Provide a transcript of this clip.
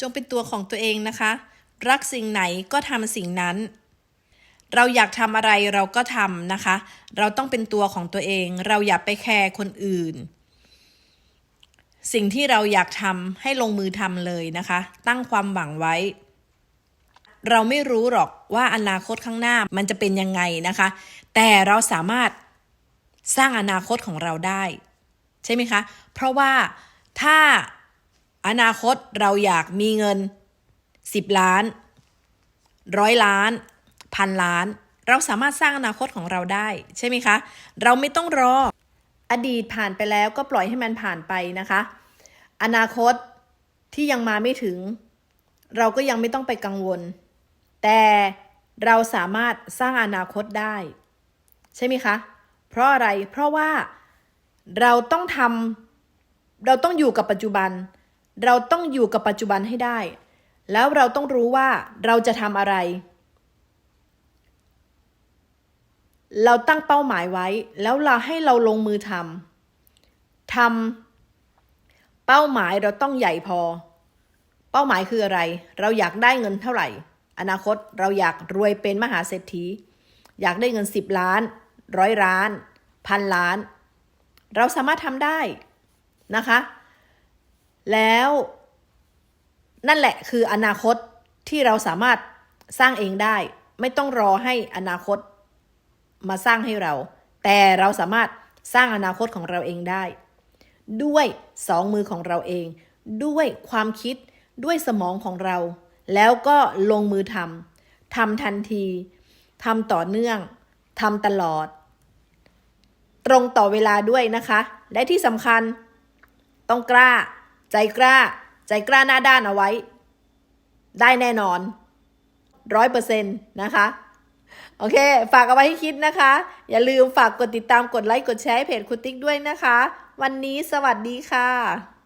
จงเป็นตัวของตัวเองนะคะ รักสิ่งไหนก็ทำสิ่งนั้น เราอยากทำอะไรเราก็ทำนะคะ เราต้องเป็นตัวของตัวเอง เราอย่าไปแคร์คนอื่น สิ่งที่เราอยากทำให้ลงมือทำเลยนะคะ ตั้งความหวังไว้ เราไม่รู้หรอกว่าอนาคตข้างหน้ามันจะเป็นยังไงนะคะ แต่เราสามารถสร้างอนาคตของเราได้ ใช่ไหมคะ เพราะว่าถ้า อนาคตเราอยากมีเงิน 10 ล้านร้อยล้านพันล้าน เราสามารถสร้างอนาคตของเราได้ ใช่ไหมคะ เราไม่ต้องรอ อดีตผ่านไปแล้วก็ปล่อยให้มันผ่านไปนะคะ อนาคตที่ยังมาไม่ถึง เราก็ยังไม่ต้องไปกังวล แต่เราสามารถสร้างอนาคตได้ ใช่ไหมคะ เพราะอะไรเพราะว่าเราต้องทำเราต้องอยู่กับปัจจุบัน เราต้องอยู่กับปัจจุบันให้ได้ แล้วเราต้องรู้ว่าเราจะทำอะไร เราตั้งเป้าหมายไว้ แล้วเราให้เราลงมือทำทำเป้าหมายเราต้องใหญ่พอ เป้าหมายคืออะไร เราอยากได้เงินเท่าไหร่ อนาคตเราอยากรวยเป็นมหาเศรษฐี อยากได้เงินสิบล้านร้อยล้าน พันล้าน เราสามารถทำได้นะคะ แล้วนั่นแหละคืออนาคตที่เราสามารถสร้างเองได้ ไม่ต้องรอให้อนาคตมาสร้างให้เรา แต่เราสามารถสร้างอนาคตของเราเองได้ ด้วยสองมือของเราเอง ด้วยความคิดด้วยสมองของเรา แล้วก็ลงมือทำทำทันทีทำต่อเนื่องทำตลอด ตรงต่อเวลาด้วยนะคะ และที่สำคัญ ต้องกล้า ใจกล้า ใจกล้าหน้าด้านเอาไว้ ได้แน่นอนร้อยเปอร์เซ็นต์นะคะโอเค ฝากเอาไว้ให้คิดนะคะ อย่าลืมฝากกดติดตามกดไลค์กดแชร์เพจคุณติ๊กด้วยนะคะ วันนี้สวัสดีค่ะ